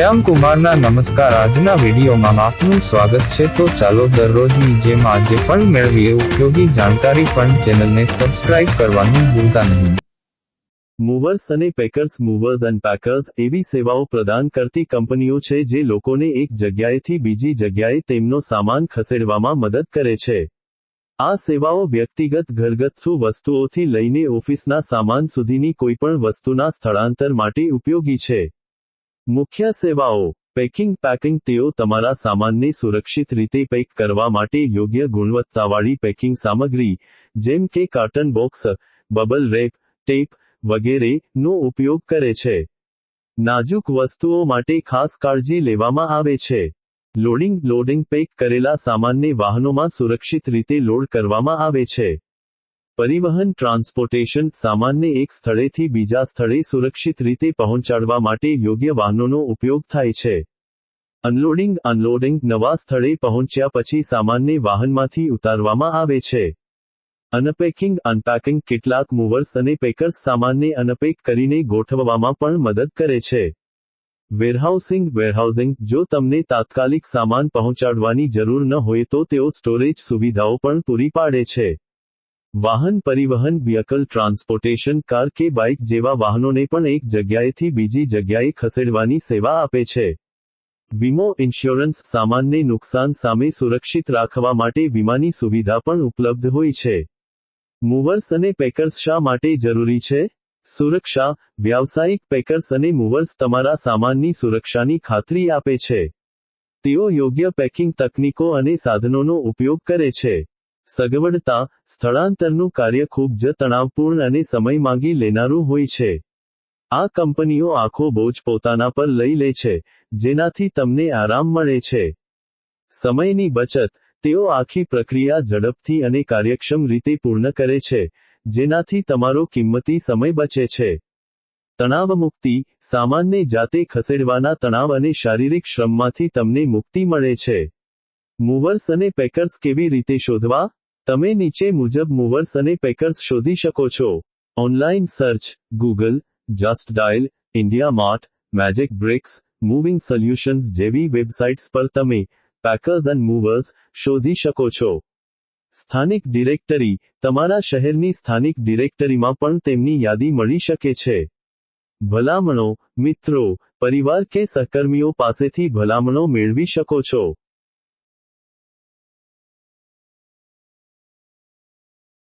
શ્યામ કુમારના નમસ્કાર. આજના વિડીયોમાં આપનું સ્વાગત છે. તો ચાલો દરરોજની જેમ આજે પણ મેળવીએ. ઉપયોગી જાણકારી પણ ચેનલને સબસ્ક્રાઇબ કરવાનું ભૂલતા નહીં. મૂવર્સ અને પેકર્સ મૂવર્સ એન્ડ પેકર્સ એવી સેવાઓ પ્રદાન કરતી કંપનીઓ છે જે લોકોને એક જગ્યાએથી બીજી જગ્યાએ તેમનો સામાન ખસેડવામાં મદદ કરે છે. આ સેવાઓ વ્યક્તિગત ઘરગથ્થુ વસ્તુઓથી લઈને ઓફિસના સામાન સુધીની કોઈપણ વસ્તુના સ્થળાંતર માટે ઉપયોગી છે. મુખ્ય સેવાઓ, પેકિંગ પેકિંગ તેઓ તમારા સામાનને સુરક્ષિત રીતે પેક કરવા માટે યોગ્ય ગુણવત્તાવાળી પેકિંગ સામગ્રી, જેમ કે carton box, bubble wrap, tape વગેરે નો ઉપયોગ કરે છે. નાજુક વસ્તુઓ માટે ખાસ કાળજી લેવામાં આવે છે. લોડિંગ લોડિંગ પેક કરેલા સામાનને વાહનોમાં સુરક્ષિત રીતે લોડ કરવામાં આવે છે. પરિવહન ટ્રાન્સપોર્ટેશન સામાનને એક સ્થળેથી બીજા સ્થળે સુરક્ષિત રીતે પહોંચાડવા માટે યોગ્ય વાહનોનો ઉપયોગ થાય છે. અનલોડિંગ અનલોડિંગ નવા સ્થળે પહોંચ્યા પછી સામાનને વાહનમાંથી ઉતારવામાં આવે છે. અનપેકિંગ અનપેકિંગ કેટલાક મૂવર્સ અને પેકર્સ સામાનને અનપેક કરીને ગોઠવવામાં પણ મદદ કરે છે. વેરહાઉસિંગ વેરહાઉસિંગ, જો તમને તાત્કાલિક સામાન પહોંચાડવાની જરૂર ન હોય તો તેઓ સ્ટોરેજ સુવિધાઓ પણ પૂરી પાડે છે. વાહન પરિવહન વ્હીકલ ટ્રાન્સપોર્ટેશન કાર કે બાઇક જેવા વાહનોને પણ એક જગ્યાએથી બીજી જગ્યાએ ખસેડવાની સેવા આપે છે. વીમો ઇન્સ્યોરન્સ સામાનને નુકસાન સામે સુરક્ષિત રાખવા માટે વીમાની સુવિધા પણ ઉપલબ્ધ હોય છે. મૂવર્સ અને પેકર્સ શા માટે જરૂરી છે? સુરક્ષા, વ્યાવસાયિક પેકર્સ અને મૂવર્સ તમારા સામાનની સુરક્ષાની ખાતરી આપે છે. તેઓ યોગ્ય પેકિંગ તકનીકો અને સાધનોનો ઉપયોગ કરે છે. સગવડતા, સ્થળાંતરનું કાર્ય ખૂબ જ તણાવપૂર્ણ અને સમય માંગી લેનારું હોય છે. આ કંપનીઓ આખો બોજ પોતાના પર લઈ લે છે, જેનાથી તમને આરામ મળે છે. સમયની બચત, તેઓ આખી પ્રક્રિયા ઝડપથી અને કાર્યક્ષમ રીતે પૂર્ણ કરે છે, જેનાથી તમારો કિંમતી સમય બચે છે. તણાવ મુક્તિ સામાનને જાતે ખસેડવાના તણાવ અને શારીરિક શ્રમમાંથી તમને મુક્તિ મળે છે. મૂવર્સ અને પેકર્સ કેવી રીતે શોધવા? તમે નીચે મુજબ મૂવર્સ અને પેકર્સ શોધી શકો છો. Online search Google Justdial IndiaMART MagicBricks moving solutions જેવી વેબસાઇટ્સ પર તમે પેકર્સ એન્ડ મૂવર્સ શોધી શકો છો. સ્થાનિક ડિરેક્ટરી તમારા શહેરની સ્થાનિક ડિરેક્ટરીમાં પણ તેમની યાદી મળી શકે છે. ભલામણો, મિત્રો, પરિવાર કે સહકર્મીઓ પાસેથી ભલામણો મેળવી શકો છો.